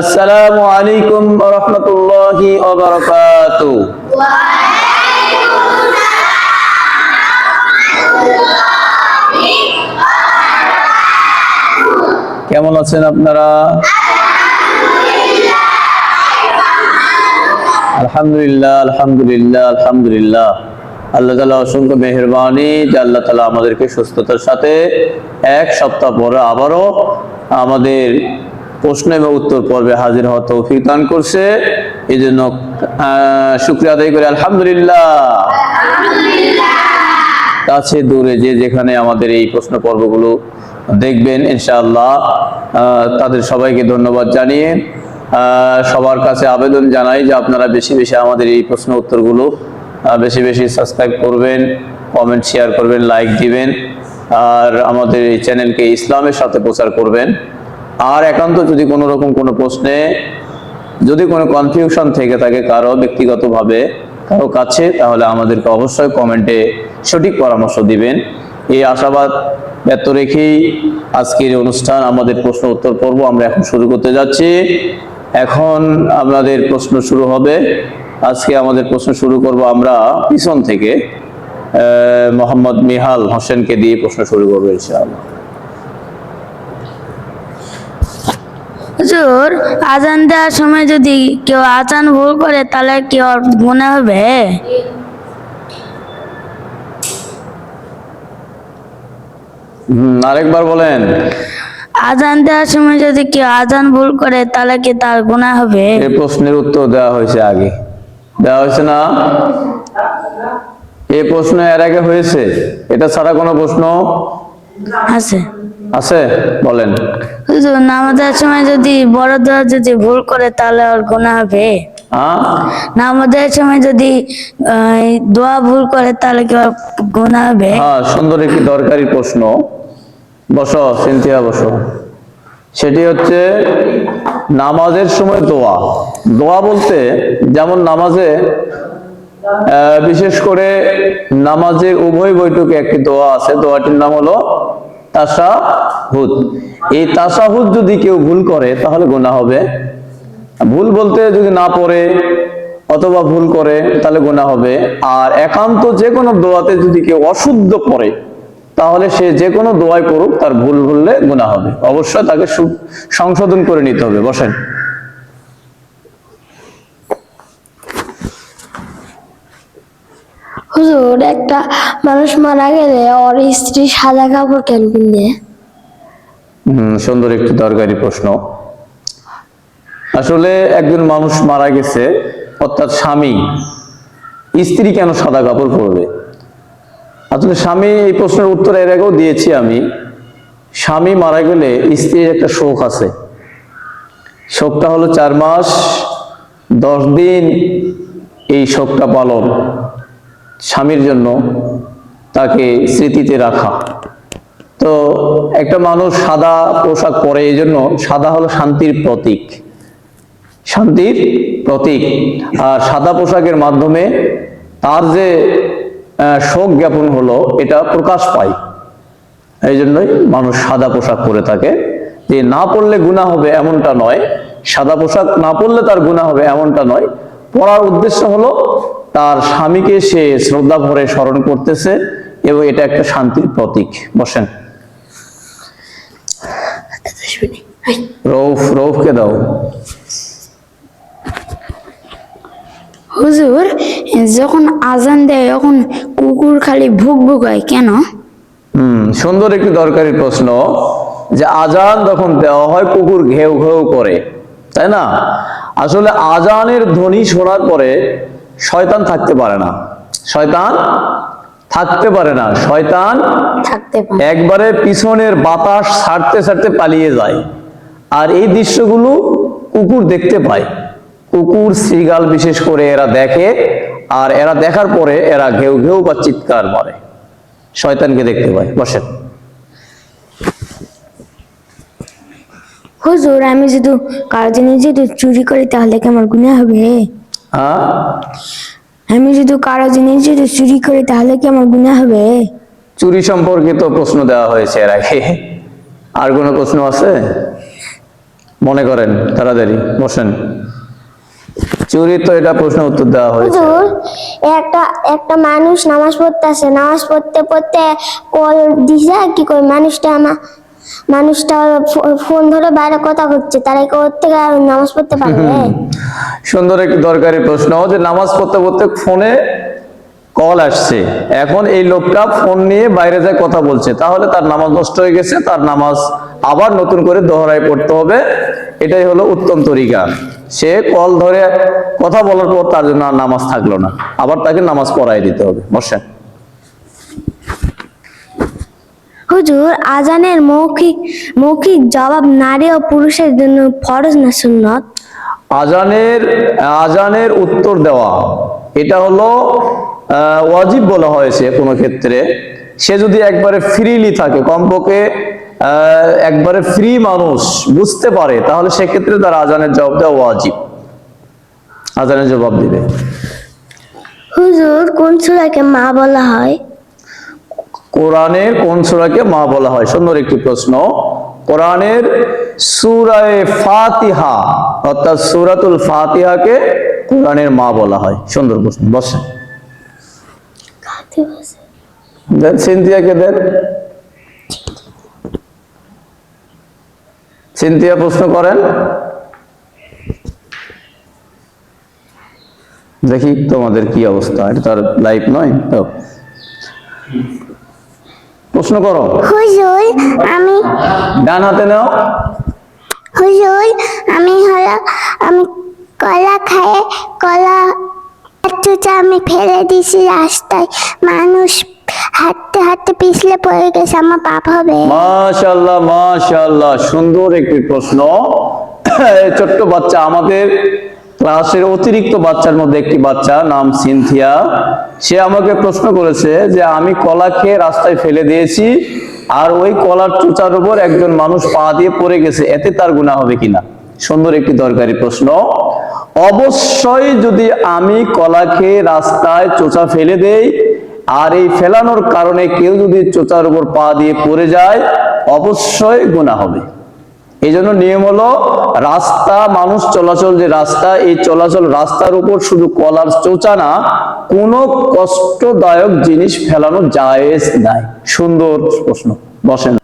আসসালামু আলাইকুম ওয়া রাহমাতুল্লাহি ওয়া বারাকাতুহু কেমন আছেন আপনারা? আলহামদুলিল্লাহ আলহামদুলিল্লাহ আলহামদুলিল্লাহ। আল্লাহ তালা অসংখ্য মেহরবানি, যে আল্লাহ তালা আমাদেরকে সুস্থতার সাথে এক সপ্তাহ পরে আবারও আমাদের প্রশ্ন এবং উত্তর পর্বে হাজির হওয়া তৌফিক দান করছে। এই জন্য শুক্রিয়া আদায় করি। আলহামদুলিল্লাহ। কাছে দূরে যে যেখানে আমাদের এই প্রশ্ন পর্বগুলো দেখবেন ইনশাআল্লাহ তাদের সবাইকে ধন্যবাদ জানিয়ে সবার কাছে আবেদন জানাই যে আপনারা বেশি বেশি আমাদের এই প্রশ্ন উত্তরগুলো বেশি বেশি সাবস্ক্রাইব করবেন কমেন্ট শেয়ার করবেন লাইক দিবেন আর আমাদের এই চ্যানেলকে ইসলামের সাথে প্রচার করবেন। আর একান্ত যদি কোনো রকম কোনো প্রশ্নে যদি কোনো কনফিউশন থেকে থাকে কারও ব্যক্তিগতভাবে কারও কাছে, তাহলে আমাদেরকে অবশ্যই কমেন্টে সঠিক পরামর্শ দিবেন। এই আশাবাদ ব্যক্ত রেখেই আজকের অনুষ্ঠান, আমাদের প্রশ্ন উত্তর পর্ব আমরা এখন শুরু করতে যাচ্ছি। এখন আমাদের প্রশ্ন শুরু হবে। আজকে আমাদের প্রশ্ন শুরু করব আমরা পিছন থেকে মোহাম্মদ মিহাল হোসেনকে দিয়ে প্রশ্ন শুরু করব ইনশাআল্লাহ। হুজুর আজান দেওয়ার সময় যদি কেউ আজান ভুল করে তাহলে কি ওর গুনাহ হবে? আরেকবার বলেন। আজান দেওয়ার সময় যদি কেউ আজান ভুল করে তাহলে কি তার গুনাহ হবে? এই প্রশ্নের উত্তর দেওয়া হয়েছে আগে। দেওয়া হয়েছে না? এই প্রশ্ন এর আগে হয়েছে। এটা ছাড়া কোনো প্রশ্ন? আছে। আছে? বলেন। হুজুর নামাজের সময় যদি বড় দোয়া যদি ভুল করে তাহলে ওর গুনাহ হবে? হ্যাঁ? নামাজের সময় যদি দোয়া ভুল করে তাহলে কি ওর গুনাহ হবে? হ্যাঁ সুন্দর একটি দরকারি প্রশ্ন। বসো সিনথিয়া বসো। সেটি হচ্ছে নামাজের সময় দোয়া। দোয়া বলতে যেমন নামাজে আহ, বিশেষ করে নামাজের উভয় বৈঠকে একটি দোয়া আছে। দোয়াটির নাম হলো তাসাহুদ। এই তাসাহুদ যদি কেউ ভুল করে, তাহলে গোনা হবে। ভুল বলতে যদি না পড়ে অথবা ভুল করে, তাহলে গোনা হবে। আর একান্ত যে কোনো দোয়াতে যদি কেউ অশুদ্ধ পড়ে, তাহলে সে যে কোনো দোয়াই করুক তার ভুল ভুললে গোনা হবে। অবশ্যই তাকে সংশোধন করে নিতে হবে। বসেন। হুজুর একটা মানুষ মারা গেলে ওর স্ত্রী সাদা কাপড় কেন হুম, সুন্দর একটি দরকারি প্রশ্ন। আসলে একজন মানুষ মারা গেছে অর্থাৎ স্বামী স্ত্রী কেন সাদা কাপড় পরবে? আসলে স্বামী এই প্রশ্নের উত্তর এর আগেও দিয়েছি আমি। স্বামী মারা গেলে স্ত্রীর একটা শোক আছে। শোকটা হলো চার মাস দশ দিন এই শোকটা পালন। স্বামীর জন্য তাকে স্মৃতিতে রাখা। তো একটা মানুষ সাদা পোশাক পরে এই জন্য সাদা হলো শান্তির প্রতীক। শান্তির প্রতীক। আর সাদা পোশাকের মাধ্যমে তার যে শোক জ্ঞাপন হলো, এটা প্রকাশ পায়। এই জন্যই মানুষ সাদা পোশাক পরে থাকে। যে না পড়লে গুণা হবে এমনটা নয়। সাদা পোশাক না পড়লে তার গুণা হবে এমনটা নয়। পড়ার উদ্দেশ্য হলো তার স্বামীকে সে শ্রদ্ধা ভরে স্মরণ করতেছে এবং এটা একটা শান্তির প্রতীক। বসেন। রৌফ রৌফকে দাও। হুজুর যখন আজান দেয় তখন কুকুর খালি ভুক ভুক হয় কেন? হুম সুন্দর একটি দরকারি প্রশ্ন যে আজান যখন দেওয়া হয় কুকুর ঘেউ ঘেউ করে তাই না? আসলে আজানের ধ্বনি শোনার পরে শয়তান থাকতে পারে না। শয়তান থাকতে পারে না। শয়তান থাকতে পারে একবারে পিছনের বাতাস ছাড়তে ছাড়তে পালিয়ে যায়। আর এই দৃশ্যগুলো কুকুর দেখতে পায়। কুকুর শ্রীগাল বিশেষ করে এরা দেখে আর এরা দেখার পরে এরা ঘেউ ঘেউ বা চিৎকার মারে। শয়তানকে দেখতে পায়। বসেন। হুজুর আমি যদি কারও জিনিস যদি চুরি করি তাহলে কি আমার গুনাহ হবে? আমি যদি কারও জিনিস যদি চুরি করি তাহলে কি আমার গুনাহ হবে? চুরি সম্পর্কিত প্রশ্ন দেওয়া হয়েছে এর আগে। আর কোনো প্রশ্ন আছে? মনে করেন তাড়াতাড়ি বসেন। চুরি তো এটা প্রশ্ন উত্তর দেওয়া হয়েছে। একটা একটা মানুষ নামাজ পড়তেছে নামাজ পড়তে পড়তে কল দিছে কি করে মানুষটা আমা মানুষটা ফোন ধরে বাইরে কথা করছে তারা কি ওর থেকে নামাজ পড়তে পারবে? সুন্দর একটি দরকারি প্রশ্ন যে নামাজ পড়তে পড়তে ফোনে কল আসছে, এখন এই লোকটা ফোন নিয়ে বাইরে যায় কথা বলছে, তাহলে তার নামাজ নষ্ট হয়ে গেছে, তার নামাজ আবার নতুন করে দোহরায় পড়তে হবে, এটাই হলো উত্তম তরিকা। সে কল ধরে কথা বলার পর তার জন্য নামাজ থাকল না, আবার তাকে নামাজ পড়াই দিতে হবে। বসেন। হুজুর আজানের মৌখিক মৌখিক জবাব নারী ও পুরুষের জন্য ফরজ না সুন্নত? আজানের আজানের উত্তর দেওয়া। এটা হলো ওয়াজিব বলা হয়েছে কোনো ক্ষেত্রে। সে যদি একবারে ফ্রিলি থাকে কমপক্ষে একবারে ফ্রি মানুষ বুঝতে পারে তাহলে সেক্ষেত্রে তার আজানের জবাব দেওয়া ওয়াজিব। আজানের জবাব দিবে। হুজুর কোন সূরাকে মা বলা হয়? কোরআনের কোন সুরাকে মা বলা হয়? সুন্দর একটি প্রশ্ন। কোরআনের সুরায় ফাতিহা, অর্থাৎ সূরাতুল ফাতিহাকে কোরআনের মা বলা হয়। সুন্দর প্রশ্ন, বসেন। দেন সিনথিয়াকে দেন। সিনথিয়া প্রশ্ন করেন। দেখি তোমাদের কি অবস্থা, এটা তো আর লাইভ নয়, তো। প্রশ্ন করো। হুজুর আমি ডান হাতে নাও। হুজুর আমি হলো আমি কলা খায়ে কলা চুচা আমি ফেলে দিছি রাস্তায়। মানুষ হাঁটতে হাঁটতে পিছলে পড়ে গেছে আমার পাপ হবে। মাশাআল্লাহ মাশাআল্লাহ। সুন্দর একটি প্রশ্ন। ছোট্ট বাচ্চা আমাদের ক্লাসের অতিরিক্ত বাচ্চার মধ্যে একটি বাচ্চা, নাম সিনথিয়া। সে আমাকে প্রশ্ন করেছে যে, আমি কলা খেয়ে রাস্তায় ফেলে দিয়েছি আর ওই কলার চোচার উপর একজন মানুষ পা দিয়ে পড়ে গেছে, এতে তার গুণা হবে কিনা? সুন্দর একটি দরকারি প্রশ্ন। অবশ্যই যদি আমি কলা খেয়ে রাস্তায় চোচা ফেলে দেই আর এই ফেলানোর কারণে কেউ যদি চোচার উপর পা দিয়ে পড়ে যায়, অবশ্যই গুণা হবে। এই জন্য নিয়ম হলো রাস্তা মানুষ চলাচল যে রাস্তা এই চলাচল রাস্তার উপর শুধু কলার চোচা না কোনো কষ্টদায়ক জিনিস ফেলানো জায়েজ নাই। সুন্দর প্রশ্ন বসেন।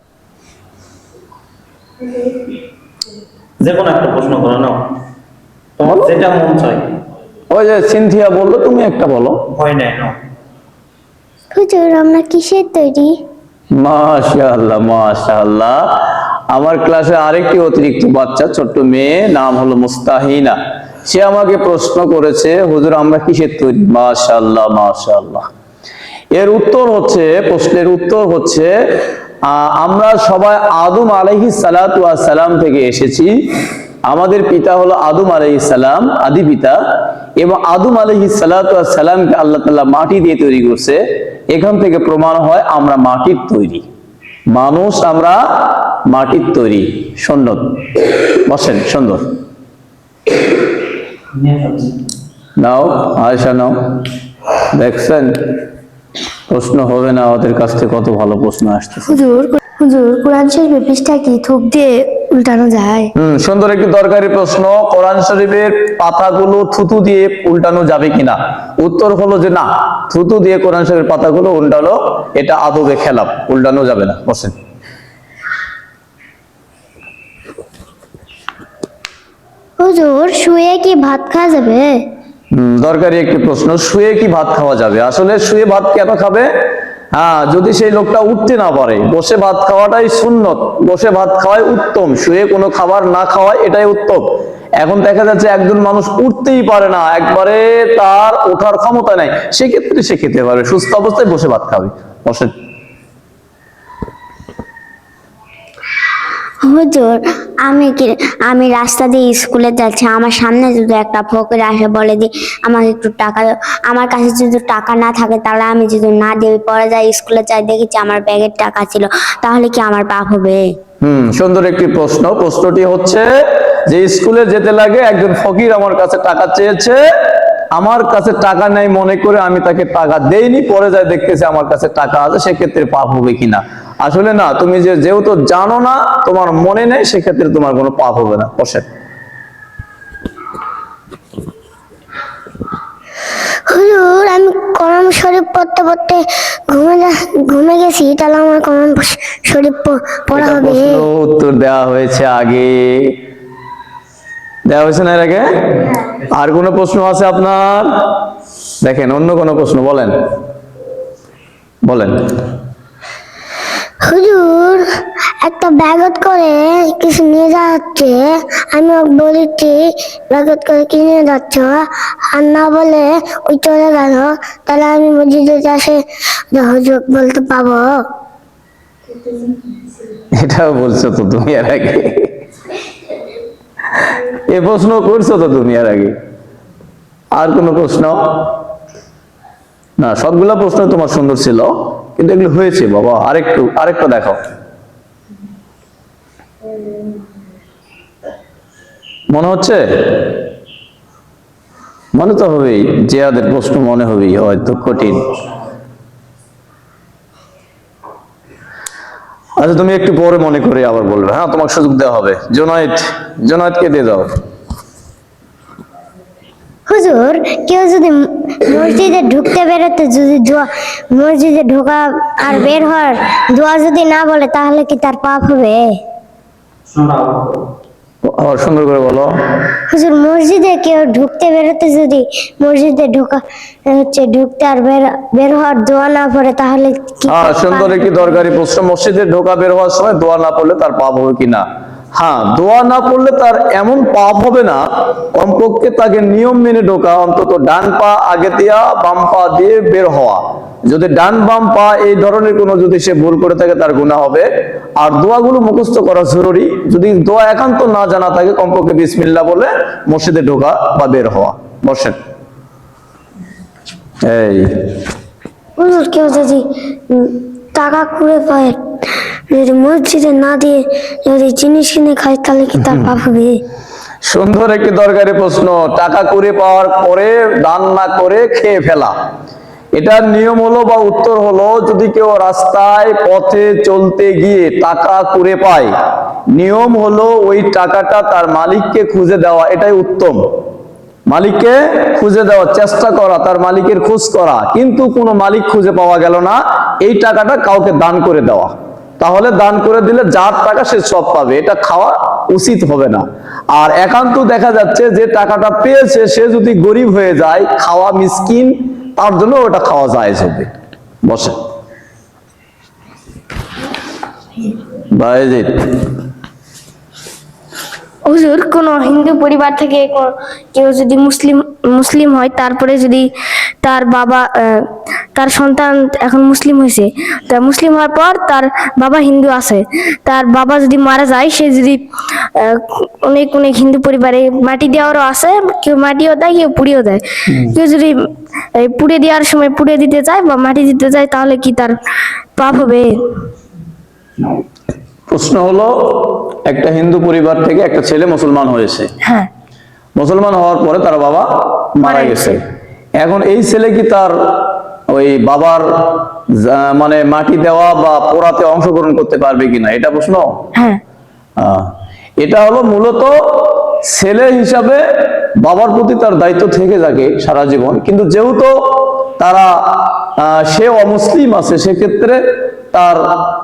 যে কোনো একটা প্রশ্ন করো নাও। তোমার যেটা মন চাই ওই যে সিনথিয়া বলল তুমি একটা বলো। ভয় নেই হুজুর আমরা কিসের তৈরি? মাশাআল্লাহ মাশাআল্লাহ। আমার ক্লাসে আরেকটি অতিরিক্ত বাচ্চা, ছোট্ট মেয়ে, নাম হলো মুস্তাহিনা। সে আমাকে প্রশ্ন করেছে, হুজুর, আমরা কিসের তৈরি? মাশাআল্লাহ মাশাআল্লাহ। এর উত্তর হচ্ছে, প্রশ্নের উত্তর হচ্ছে আমরা সবাই আদম সালাতু সালাম থেকে এসেছি। আমাদের পিতা হলো আদম আলাইহি সালাম, আদি পিতা। এবং আদম আলাইহি সালাতু সালামকে আল্লাহ তাআলা মাটি দিয়ে তৈরি করছে। এখান থেকে প্রমাণ হয়, আমরা মাটির তৈরি। মানুষ আমরা মাটির তৈরি সুন্দর বসেন সুন্দর। নাও আয়সা নাও। দেখছেন? প্রশ্ন হবে না ওদের কাছ থেকে কত ভালো প্রশ্ন আসতেছে। হুজুর হুজুর কোরআন শরীফের পৃষ্ঠা কি থুপ দিয়ে উল্টানো যায়? হম সুন্দর একটি দরকারি প্রশ্ন। কোরআন শরীফের পাতাগুলো থুতু দিয়ে উল্টানো যাবে কিনা? উত্তর হলো যে না থুতু দিয়ে কোরআন শরীফের পাতাগুলো উল্টানো এটা আদবে খেলাপ উল্টানো যাবে না। বসেন। হুজুর শুয়ে কি ভাত খাওয়া যাবে? দরকারি একটি প্রশ্ন শুয়ে কি ভাত খাওয়া যাবে? আসলে শুয়ে ভাত কেন খাবে? হ্যাঁ যদি সেই লোকটা উঠতে না পারে বসে ভাত খাওয়াটাই সুন্নত। বসে ভাত খাওয়াই উত্তম শুয়ে কোনো খাবার না খাওয়াই এটাই উত্তম। এখন দেখা যাচ্ছে একজন মানুষ উঠতেই পারে না একবারে তার ওঠার ক্ষমতা নাই। সেক্ষেত্রে সে খেতে পারে সুস্থ অবস্থায় বসে ভাত খাবে। বসে হুজুর আমি কি, আমি রাস্তা দিয়ে স্কুলে যাচ্ছি, আমার সামনে যদি একটা ফকির আসে, বলে দি, আমাকে একটু টাকা আমার কাছে যদি টাকা না থাকে, তাহলে আমি যদি না দিই, পরে যাই স্কুলে যাই, দেখেছি আমার ব্যাগের টাকা ছিল, তাহলে কি আমার পাপ হবে? হুম, সুন্দর একটি প্রশ্ন। প্রশ্নটি হচ্ছে যে, স্কুলে যেতে লাগে একজন ফকির আমার কাছে টাকা চেয়েছে, আমার কাছে টাকা নেই মনে করে আমি তাকে টাকা দেইনি, পরে যায় দেখতেছে আমার কাছে টাকা আছে, সেক্ষেত্রে পাপ হবে কিনা? আসলে না তুমি যে যেহেতু জানো না তোমার মনে নেই সেক্ষেত্রে তোমার কোনো পাপ হবে না। বসেন। হুজুর আমি কোরআন শরীফ পড়তে পড়তে ঘুমে ঘুমে গেছি তাহলে আমার কোরআন শরীফ পড়া হবে। উত্তর দেওয়া হয়েছে আগে। দেওয়া হয়েছে না এর আগে? আর কোনো প্রশ্ন আছে আপনার? দেখেন অন্য কোনো প্রশ্ন বলেন। বলেন। হুজুর, একটা ব্যাগত করে কিছু নিয়ে যাচ্ছে। আমি বলেছি ব্যাগত করে কি নিয়ে যাচ্ছ? আর না বলে ওই চলে গেল। তাহলে আমি মসজিদে আসে হুজুর বলতে পাবো। এটাও বলছো তো তুমি এর আগে। এ প্রশ্ন করছ তো তুমি এর আগে। আর কোনো প্রশ্ন? না, সবগুলা প্রশ্ন তোমার সুন্দর ছিল। কিন্তু এগুলো হয়েছে, বাবা। আরেকটু, আরেকটা দেখো মনে হচ্ছে? মনে তো হবেই, জিয়াদের প্রশ্ন মনে হবেই, হয়তো কঠিন। আচ্ছা তুমি একটু পরে মনে করে আবার বলবে। হ্যাঁ তোমাকে সুযোগ দেওয়া হবে। জোনায়েদ, জোনায়েদকে দিয়ে দাও। হুজুর কেউ যদি মসজিদে ঢুকতে বেরোতে যদি দোয়া মসজিদে ঢোকা আর বের হওয়ার দোয়া যদি না বলে তাহলে কি তার পাপ হবে? আবার সুন্দর করে বলো। হুজুর মসজিদে কেউ ঢুকতে বেরোতে যদি মসজিদে ঢোকা হচ্ছে ঢুকতে আর বের বের হওয়ার দোয়া না পড়ে তাহলে কি সুন্দর একটি দরকারি প্রশ্ন মসজিদে ঢোকা বের হওয়ার সময় দোয়া না পড়লে তার পাপ হবে কিনা? হ্যাঁ দোয়া না করলে তার এমন পাপ হবে না। কমপক্ষে তাকে নিয়ম মেনে ঢোকা, অন্তত ডান পা আগে দিয়া, বাম পা দিয়ে বের হওয়া। যদি ডান বাম পা এই ধরনের কোনো যদি সে ভুল করে থাকে, তার গুণা হবে। আর দোয়াগুলো মুখস্থ করা জরুরি। যদি দোয়া একান্ত না জানা থাকে, কমপক্ষে বিসমিল্লাহ বলে মসজিদে ঢোকা বা বের হওয়া। বসেন। এই। টাকা কুড়ে পায় মসজিদে না দিয়ে যদি জিনিস কিনে খায়, তাহলে কি তার পাপ হবে? সুন্দর একটি দরকারি প্রশ্ন। টাকা করে পাওয়ার পরে দান না করে খেয়ে ফেলা। এটার নিয়ম হলো বা উত্তর হলো, যদি কেউ রাস্তায় পথে চলতে গিয়ে টাকা করে পায়, নিয়ম হলো ওই টাকাটা তার মালিককে খুঁজে দেওয়া, এটাই উত্তম। মালিককে খুঁজে দেওয়ার চেষ্টা করা, তার মালিকের খোঁজ করা, কিন্তু কোনো মালিক খুঁজে পাওয়া গেল না, এই টাকাটা কাউকে দান করে দেওয়া। তাহলে দান করে দিলে যার টাকা সে সব পাবে। এটা খাওয়া উচিত হবে না। আর একান্ত দেখা যাচ্ছে যে টাকাটা পেয়েছে, সে যদি গরিব হয়ে যায়, খাওয়া মিসকিন, তার জন্য ওটা খাওয়া যায় হবে। বসে বাইজিৎ হুজুর কোন হিন্দু পরিবার থেকে কেউ যদি মুসলিম মুসলিম হয় তারপরে যদি তার বাবা তার সন্তান এখন মুসলিম হয়েছে তা মুসলিম হওয়ার পর তার বাবা হিন্দু আছে। তার বাবা যদি মারা যায় সে যদি অনেক অনেক হিন্দু পরিবারে মাটি দেওয়ারও আছে কেউ মাটিও দেয় কেউ পুড়িয়েও দেয়। কেউ যদি পুড়ে দেওয়ার সময় পুড়ে দিতে চায় বা মাটি দিতে চায় তাহলে কি তার পাপ হবে? প্রশ্ন হলো একটা হিন্দু পরিবার থেকে একটা ছেলে মুসলমান হয়েছে। হ্যাঁ। মুসলমান হওয়ার পরে তার বাবা মারা গেছে। এখন এই ছেলে কি তার ওই বাবার মানে মাটি দেওয়া বা পোড়াতে অংশগ্রহণ করতে পারবে কিনা এটা প্রশ্ন? হ্যাঁ। এটা হলো মূলত ছেলে হিসাবে বাবার প্রতি তার দায়িত্ব থেকে থাকে সারা জীবন। কিন্তু যেহেতু তারা আহ, সে অমুসলিম আছে সেক্ষেত্রে তার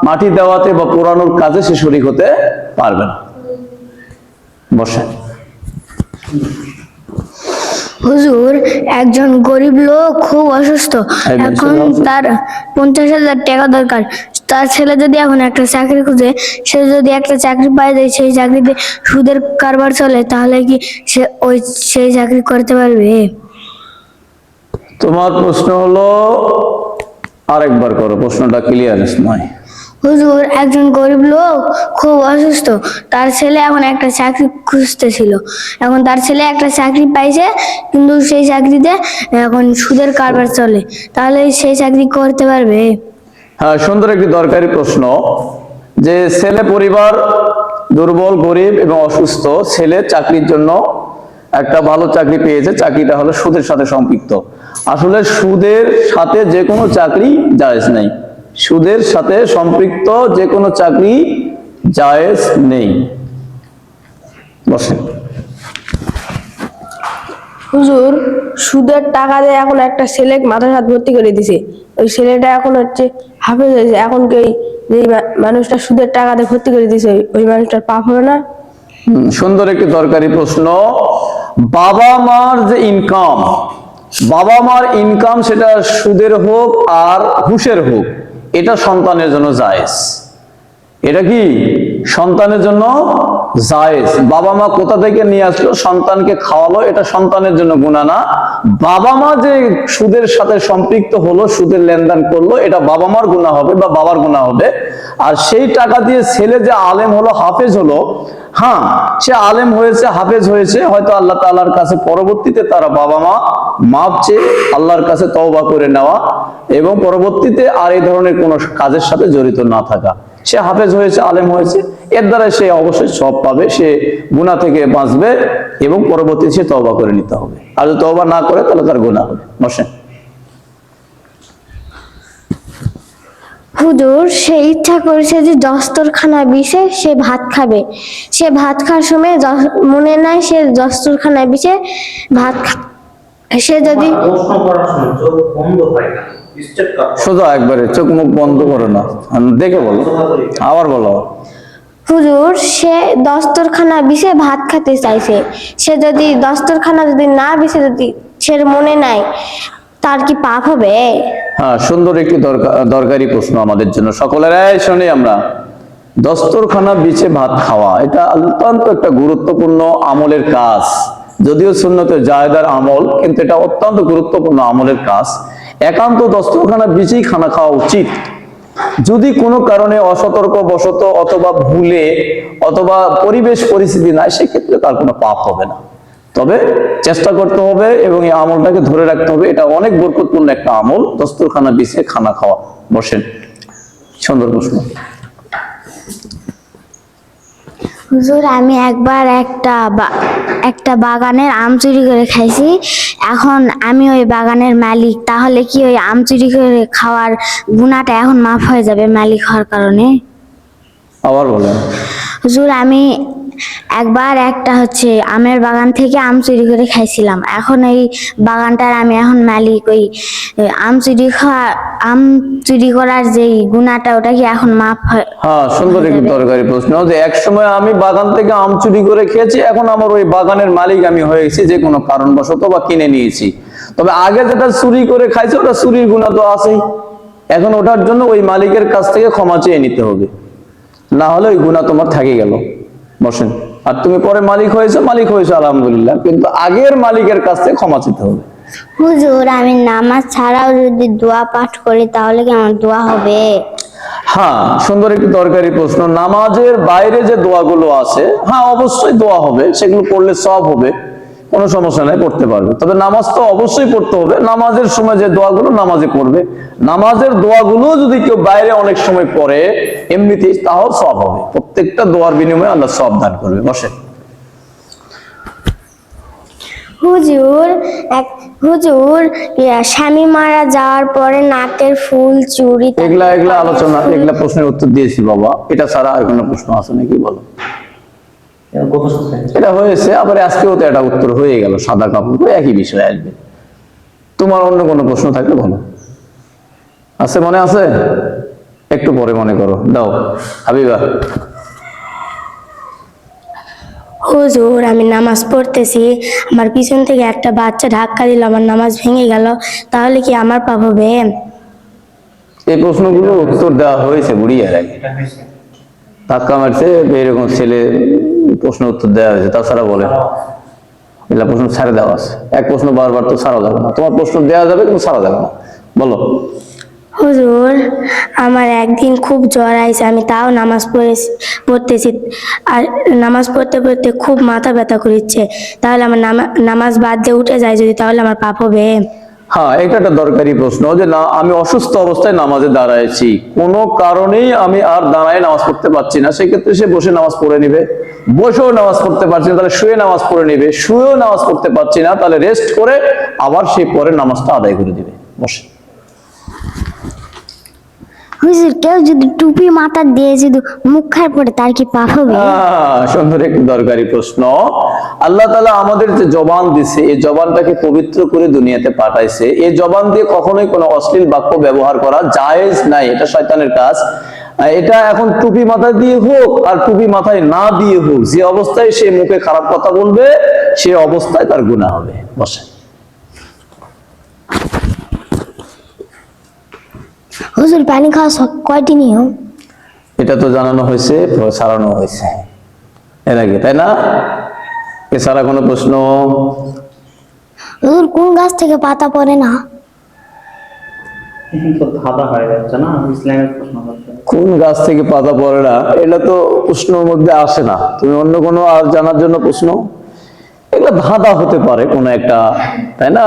মাটি দেওয়াতে বা পোড়ানোর কাজে সে শরিক হতে পারবে না। বসেন। হুজুর একজন গরিব লোক খুব অসুস্থ। এখন তার পঞ্চাশ হাজার টাকা দরকার। তার ছেলে যদি এখন একটা চাকরি খুঁজে সে যদি একটা চাকরি পায় যায় সেই চাকরিতে সুদের কারবার চলে তাহলে কি সে ওই সেই চাকরি করতে পারবে? তোমার প্রশ্ন হলো আরেকবার করো প্রশ্নটা ক্লিয়ার নয় হুজুর একজন গরিব লোক খুব অসুস্থ তার ছেলে এখন একটা চাকরি খুঁজতেছিল। এখন তার ছেলে একটা চাকরি পাইছে কিন্তু সেই চাকরিতে এখন সুদের কারবার চলে। তাহলে সেই চাকরি করতে পারবে? হ্যাঁ সুন্দর একটি দরকারি প্রশ্ন। যে ছেলে পরিবার দুর্বল গরিব এবং অসুস্থ ছেলে চাকরির জন্য একটা ভালো চাকরি পেয়েছে চাকরিটা হলো সুদের সাথে সম্পৃক্ত। আসলে সুদের সাথে যে কোনো চাকরি জায়েজ নেই। সুদের সাথে সম্পৃক্ত যে কোনো চাকরি জায়েজ নেই। বসেন। হুজুর সুদের টাকা দিয়ে এখন একটা ছেলে মাথা মাদ্রাসাত ভর্তি করে দিছে। ওই ছেলেটা এখন হচ্ছে হাফেজ হয়েছে। এখন কি যে মানুষটা সুদের টাকা দিয়ে ভর্তি করে দিছে ওই- ওই মানুষটার পাপ হবে না? সুন্দর একটি দরকারি প্রশ্ন। বাবা মার যে ইনকাম বাবা মার ইনকাম সেটা সুদের হোক আর হুশের হোক, এটা সন্তানের জন্য জায়েজ। এটা কি? সন্তানের জন্য জায়েজ। বাবা মা কোথা থেকে নিয়ে আসলো? সন্তানকে খাওয়ালো। এটা সন্তানের জন্য গুণা না। বাবা মা যে সুদের সাথে সম্পৃক্ত হলো, সুদের লেনদেন করল, এটা বাবা মার গুণা হবে বা বাবার গুণা হবে। আর সেই টাকা দিয়ে ছেলে যে আলেম হলো, হাফেজ হলো হ্যাঁ সে আলেম হয়েছে, হাফেজ হয়েছে, হয়তো আল্লাহ তাআলার কাছে পরবর্তীতে তারা বাবা মা মাপ চেয়ে আল্লাহর কাছে তওবা করে নেওয়া এবং পরবর্তীতে আর এই ধরনের কোনো কাজের সাথে জড়িত না থাকা। সে হাফেজ হয়েছে আলেম হয়েছে এর দ্বারা সে অবশ্যই সব পাবে সে গুণা থেকে বাঁচবে এবং পরবর্তীতে সে তওবা করে নিতে হবে। আর যদি তওবা না করে তাহলে তার গুণা হবে। বসেন। হুজুর সে ইচ্ছা করেছে যে দস্তরখানা বিছে সে ভাত খাবে। সে ভাত খাওয়ার সময় মনে নাই সে দস্তরখানা বিছে ভাত সে যদি প্রশ্ন করার সময় চোখ বন্ধ হয় না। সোজা একবারে চোখ মুখ বন্ধ করো না। দেখে বলো। আবার বলো। হুজুর সে দস্তরখানা বিছে ভাত খেতে চাইছে। সে যদি দস্তরখানা যদি না বিছে যদি সে মনে নাই তার কি পাপ হবে? হ্যাঁ সুন্দর একটি দরকারি প্রশ্ন আমাদের জন্য। সকলেরাই শুনি আমরা। দস্তরখানা বিছে ভাত খাওয়া এটা অত্যন্ত একটা গুরুত্বপূর্ণ আমলের কাজ। যদিও সুন্নতে জায়দার আমল কিন্তু এটা অত্যন্ত গুরুত্বপূর্ণ আমলের কাজ। একান্ত দস্তরখানা বিচেই খানা খাওয়া উচিত। যদি কোনো কারণে অসতর্ক বশত অথবা ভুলে অথবা পরিবেশ পরিস্থিতি নাই, সেক্ষেত্রে তার কোনো পাপ হবে না। তবে চেষ্টা করতে হবে এবং এই আমলটাকে ধরে রাখতে হবে। এটা অনেক বরকতপূর্ণ একটা আমল, দস্তরখানা বিছে খানা খাওয়া। বসেন, সুন্দর প্রশ্ন। হুজুর আমি একবার একটা একটা বাগানের আম চুরি করে খাইছি। এখন আমি ওই বাগানের মালিক তাহলে কি ওই আম চুরি করে খাওয়ার গুণাটা এখন মাফ হয়ে যাবে মালিক হওয়ার কারণে? আবার বলেন। হুজুর আমি একবার একটা হচ্ছে আমের বাগান থেকে আম চুরি করে খাইছিলাম। এখন এই বাগানটার আমি এখন মালিক। ওই আম চুরি খাওয়া আম চুরি করার যেই গুণাটা ওটা কি এখন মাফ হয়? হ্যাঁ সুন্দর একটি দরকারি প্রশ্ন যে এক সময় আমি বাগান থেকে আম চুরি করে খেয়েছি এখন আমার ওই বাগানের মালিক আমি হয়ে গেছি যে কোনো কারণবশত বা কিনে নিয়েছি। তবে আগে যেটা চুরি করে খাইছে ওটা চুরির গুণা তো আছেই। এখন ওটার জন্য ওই মালিকের কাছ থেকে ক্ষমা চেয়ে নিতে হবে। না হলে ওই গুণা তোমার থেকে গেল। বসেন। আর তুমি পরে মালিক হয়েছো মালিক হয়েছো আলহামদুলিল্লাহ। কিন্তু আগের মালিকের কাছ থেকে ক্ষমা চেতে হবে। হুজুর আমি নামাজ ছাড়াও যদি দোয়া পাঠ করি তাহলে কি আমার দোয়া হবে? হ্যাঁ সুন্দর একটি দরকারি প্রশ্ন। নামাজের বাইরে যে দোয়াগুলো আছে হ্যাঁ অবশ্যই দোয়া হবে। সেগুলো করলে সব হবে। কোনো সমস্যা নাই পড়তে পারবে। তবে নামাজ তো অবশ্যই পড়তে হবে। নামাজের সময় যে দোয়াগুলো নামাজে পড়বে। নামাজের দোয়াগুলো যদি কেউ বাইরে অনেক সময় পড়ে এমনিতেই তাও সব হবে। প্রত্যেকটা দোয়ার বিনিময়ে আল্লাহ সব দান করবে। বসে হুজুর এক হুজুর স্বামী মারা যাওয়ার পরে নাকের ফুল চুরি এগুলা এগুলা আলোচনা এগুলা প্রশ্নের উত্তর দিয়েছি বাবা। এটা ছাড়া আর কোনো প্রশ্ন আছে নাকি বলো? এটা হয়েছে আবার আজকেও তো এটা উত্তর হয়ে গেল সাদা কাপড় একই বিষয় আসবে। তোমার অন্য কোনো প্রশ্ন থাকলে বলো। আছে মনে আছে? একটু পরে মনে করো দাও। হাবিবা। হুজুর আমি নামাজ পড়তেছি আমার পিছন থেকে একটা বাচ্চা ধাক্কা দিল আমার নামাজ ভেঙে গেল তাহলে কি আমার পাপ হবে? এই প্রশ্নগুলো উত্তর দেওয়া হয়েছে বুড়িয়ার আগে। এটা ধাক্কা মারছে এরকম ছেলে প্রশ্ন উত্তর দেওয়া হয়েছে তাছাড়া বলে। এগুলা প্রশ্ন ছাড়ে দেওয়া আছে। এক প্রশ্ন বারবার তো ছাড়া যাবে না। তোমার প্রশ্ন দেওয়া যাবে, কিন্তু ছাড়া যাবে না। বলো। হুজুর, আমার একদিন খুব জ্বর আইছে, আমি তাও নামাজ পড়েছি, পড়তেছি, আর নামাজ পড়তে পড়তে খুব মাথা ব্যথা করিচ্ছে। তাহলে আমার নামা- নামাজ বাদ দিয়ে উঠে যায় যদি, তাহলে আমার পাপ হবে। হ্যাঁ এটা একটা দরকারি প্রশ্ন যে না, আমি অসুস্থ অবস্থায় নামাজে দাঁড়াইছি কোনো কারণেই আমি আর দাঁড়ায় নামাজ পড়তে পারছি না। সেক্ষেত্রে সে বসে নামাজ পড়ে নিবে। বসেও নামাজ পড়তে পারছি না, তাহলে শুয়ে নামাজ পড়ে নিবে। শুয়েও নামাজ পড়তে পারছি না, তাহলে রেস্ট করে আবার সে পরে নামাজটা আদায় করে দিবে। বসে হুজুর, কেউ যদি টুপি মাথা দিয়ে যদি মুখ খায় পড়ে তার কি পাপ হবে? সুন্দর একটি দরকারি প্রশ্ন। আল্লাহ তালা আমাদের যে জবান দিছে, এই জবানটাকে পবিত্র করে দুনিয়াতে পাঠাইছে। এই জবান দিয়ে কখনোই কোনো অশ্লীল বাক্য ব্যবহার করা জায়েজ নাই, এটা শয়তানের কাজ। এটা এখন টুপি মাথায় দিয়ে হোক আর টুপি মাথায় না দিয়ে হোক, যে অবস্থায় সে মুখে খারাপ কথা বলবে, সে অবস্থায় তার গুণা হবে। বসে হুজুর পানি খাওয়া কয়টি নিয়ম? এটা তো জানানো হয়েছে ছাড়ানো হয়েছে। এর আগে তাই না? এছাড়া কোনো প্রশ্ন? হুজুর কোন গাছ থেকে পাতা পড়ে না? হয়ে কোন গাছ থেকে পাতা পড়ে না? এটা তো প্রশ্নের মধ্যে আসে না। তুমি অন্য কোনো আর জানার জন্য প্রশ্ন? এটা ধাঁধা হতে পারে কোনো একটা তাই না?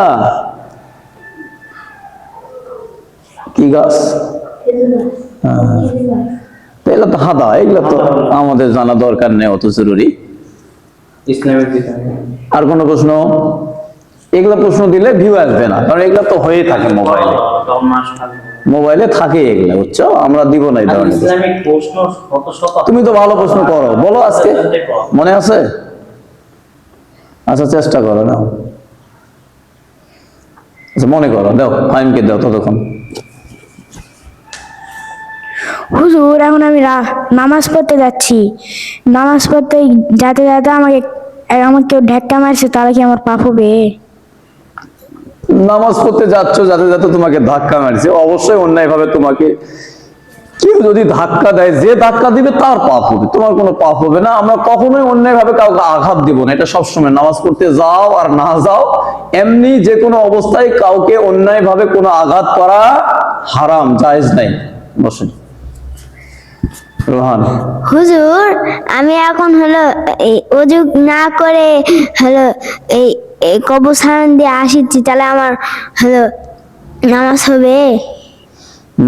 কি গাছ? এগুলো তো ধাঁধা এগুলো তো আমাদের জানা দরকার নেই অত জরুরি। আর কোনো প্রশ্ন? এগুলো প্রশ্ন দিলে ভিউ আসবে না কারণ এগুলো তো হয়ে থাকে মোবাইলে মোবাইলে থাকে এগুলো বুঝছ? আমরা দিব না এই ধরনের তুমি তো ভালো প্রশ্ন করো বলো আজকে। মনে আছে? আচ্ছা চেষ্টা করো না আচ্ছা মনে করো দাও ফাইনকে দাও ততক্ষণ। হুজুর, এখন আমি নামাজ পড়তে যাচ্ছি। নামাজ পড়তে যাতে যাতে আমাকে আমাকে কেউ ঢেক্কা মারছে, তাহলে কি আমার পাপ হবে? নামাজ পড়তে যাচ্ছ, যাতে যাতে তোমাকে ধাক্কা মারছে। অবশ্যই অন্যায় ভাবে তোমাকে, কেউ যদি ধাক্কা দেয়, যে ধাক্কা দিবে, তার পাপ হবে। তোমার কোনো পাপ হবে না। আমরা কখনোই অন্যায় ভাবে কাউকে আঘাত দিব না। এটা সবসময় নামাজ পড়তে যাও আর না যাও, এমনি যে কোনো অবস্থায় কাউকে অন্যায় ভাবে কোনো আঘাত করা হারাম, জায়েজ নাই। বসেন। রোহান। হুজুর আমি এখন হলো এই অজু না করে হলো এই এই কবরস্থান দিয়ে আসিছি তাহলে আমার হলো নামাজ হবে?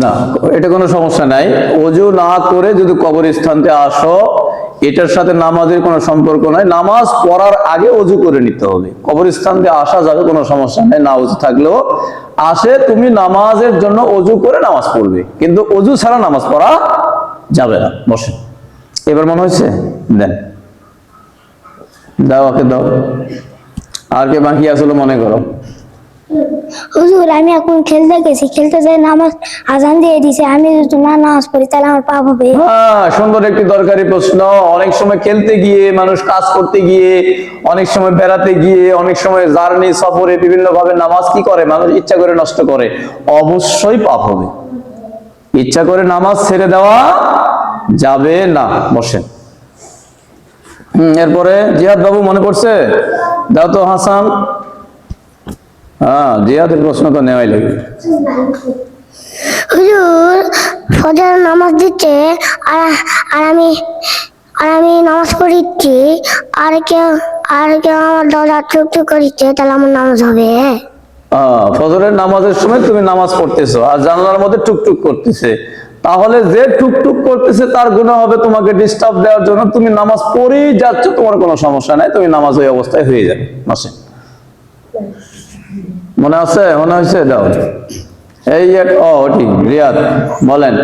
না এটা কোনো সমস্যা নাই। অজু না করে যদি কবরস্থানতে আসো এটার সাথে নামাজের কোনো সম্পর্ক নাই। নামাজ পড়ার আগে অজু করে নিতে হবে। কবরস্থান দিয়ে আসা যাবে কোনো সমস্যা নাই না অজু থাকলেও। আসে তুমি নামাজের জন্য অজু করে নামাজ পড়বে। কিন্তু অজু ছাড়া নামাজ পড়া যাবে না বসে। এবার মনে হয়েছে দেন। দাও ওকে দাও। আর কে বাকি আসলে মনে করো। হুজুর আমি এখন খেলতে গেছি খেলতে যাই নামাজ আজান দিয়ে দিছে। আমি যদি না নামাজ পড়ি তাহলে আমার পাপ হবে। হ্যাঁ সুন্দর একটি দরকারি প্রশ্ন। অনেক সময় খেলতে গিয়ে মানুষ কাজ করতে গিয়ে অনেক সময় বেড়াতে গিয়ে অনেক সময় জার্নি সফরে বিভিন্ন ভাবে নামাজ কি করে? মানুষ ইচ্ছা করে নষ্ট করে। অবশ্যই পাপ হবে। ইচ্ছা করে নামাজ ছেড়ে দেওয়া যাবে না বসেন। এরপরে জিহাদ বাবু মনে পড়ছে দাও তো হাসান। হ্যাঁ জিহাদের প্রশ্ন তো নেওয়াই লাগে হুজুর ফজর নামাজ দিচ্ছে আর আর আমি আর আমি নামাজ পড়িচ্ছি আর কেউ আর কেউ আমার দরজা করিচ্ছে তাহলে আমার নামাজ হবে। ফজরের নামাজের সময় তুমি নামাজ পড়তেছো আর জানলার মধ্যে টুকটুক করতেছে। তাহলে যে টুকটুক করতেছে তার গুণা হবে তোমাকে ডিস্টার্ব দেওয়ার জন্য। তুমি নামাজ পড়েই যাচ্ছ, তোমার কোনো সমস্যা নাই, তুমি নামাজ ওই অবস্থায় হয়ে যাবে। মাসে। মনে আছে? মনে হয়েছে দাও। এই ও, ঠিক, রিয়াদ, বলেন।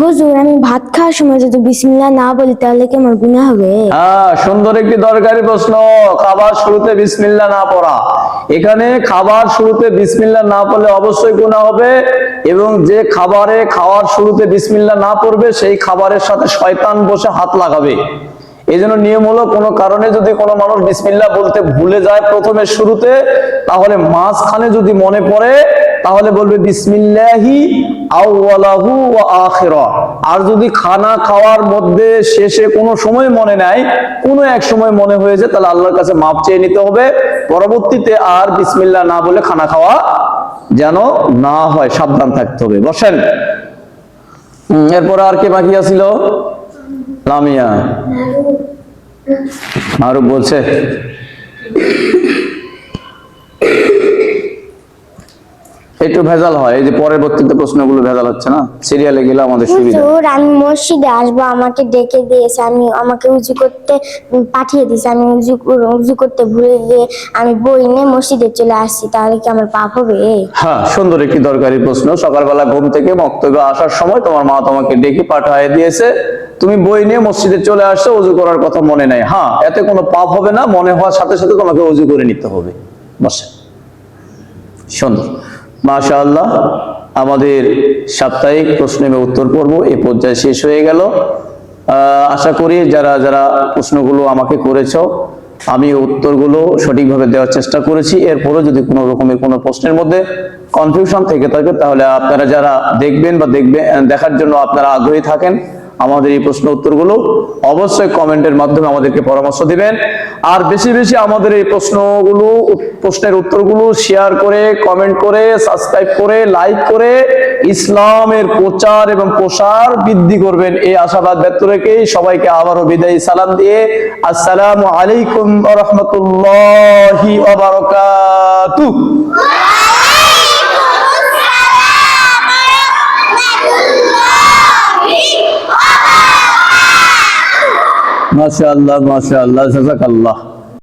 হুজুর, আমি ভাত খাওয়ার সময় যদি বিসমিল্লাহ না বলি, তাহলে কি আমার গুনাহ হবে? হ্যাঁ সুন্দর একটি দরকারি প্রশ্ন। খাবার শুরুতে বিসমিল্লাহ না পড়া। এখানে খাবার শুরুতে বিসমিল্লাহ না পড়লে অবশ্যই গুনাহ হবে এবং যে খাবারে খাওয়ার শুরুতে বিসমিল্লাহ না পড়বে, সেই খাবারের সাথে শয়তান বসে হাত লাগাবে। এই জন্য নিয়ম হলো, কোনো কারণে যদি কোনো মানুষ বিসমিল্লাহ বলতে ভুলে যায় প্রথমে শুরুতে, তাহলে মাঝখানে যদি মনে পড়ে তাহলে বলবে, বিসমিল্লাহি আউওয়ালাহু ওয়া আখিরা। আর যদি খানা খাওয়ার মধ্যে শেষে কোনো সময় মনে নাই, কোনো এক সময় মনে হয়েছে তাহলে আল্লাহর কাছে মাপ চেয়ে নিতে হবে। পরবর্তীতে আর বিসমিল্লাহ না বলে খানা খাওয়া যেন না হয়, সাবধান থাকতে হবে। বসেন। এরপরে আর কে বাকি আছিল? লামিয়া। মারুফ বলছে। একটু ভেজাল হয় এই যে পরবর্তীতে প্রশ্নগুলো ভেজাল হচ্ছে না? সিরিয়ালে গেলে আমাদের সুবিধা। হুজুর আমি মসজিদে আসব আমাকে ডেকে দিয়েছে আমি আমাকে উজু করতে পাঠিয়ে দিয়েছে আমি উজু উজু করতে ভুলে গিয়ে আমি বই নিয়ে মসজিদে চলে আসছি তাহলে কি আমার পাপ হবে হ্যাঁ সুন্দর একটি দরকারি প্রশ্ন। সকালবেলা ঘুম থেকে বক্তব্য আসার সময় তোমার মা তোমাকে ডেকে পাঠিয়ে দিয়েছে। তুমি বই নিয়ে মসজিদে চলে আসছো অজু করার কথা মনে নাই। হ্যাঁ এতে কোনো পাপ হবে না মনে হওয়ার সাথে সাথে তোমাকে অজু করে নিতে হবে। বসে। সুন্দর। মাশাআল্লাহ, আমাদের সাপ্তাহিক প্রশ্নের উত্তর পর্ব এ পর্যায়ে শেষ হয়ে গেল। আশা করি যারা যারা প্রশ্নগুলো আমাকে করেছ, আমি উত্তরগুলো সঠিকভাবে দেওয়ার চেষ্টা করেছি। এরপরও যদি কোনো রকমের কোনো প্রশ্নের মধ্যে কনফিউশন থেকে থাকে, তাহলে আপনারা যারা দেখবেন বা দেখবেন দেখার জন্য আপনারা আগ্রহী থাকেন। আমাদের এই প্রশ্ন উত্তরগুলো অবশ্যই কমেন্টের মাধ্যমে আমাদেরকে পরামর্শ দিবেন। আর বেশি বেশি আমাদের এই প্রশ্নগুলো প্রশ্নের উত্তরগুলো শেয়ার করে কমেন্ট করে সাবস্ক্রাইব করে লাইক করে ইসলামের প্রচার এবং প্রসার বৃদ্ধি করবেন। এই আশাবাদ ব্যক্ত রেখেই সবাইকে আবারও বিদায়ী সালাম দিয়ে আসসালামু আলাইকুম রহমতুল্লাহি মাশাআল্লাহ মাশাআল্লাহ জাযাকাল্লাহ।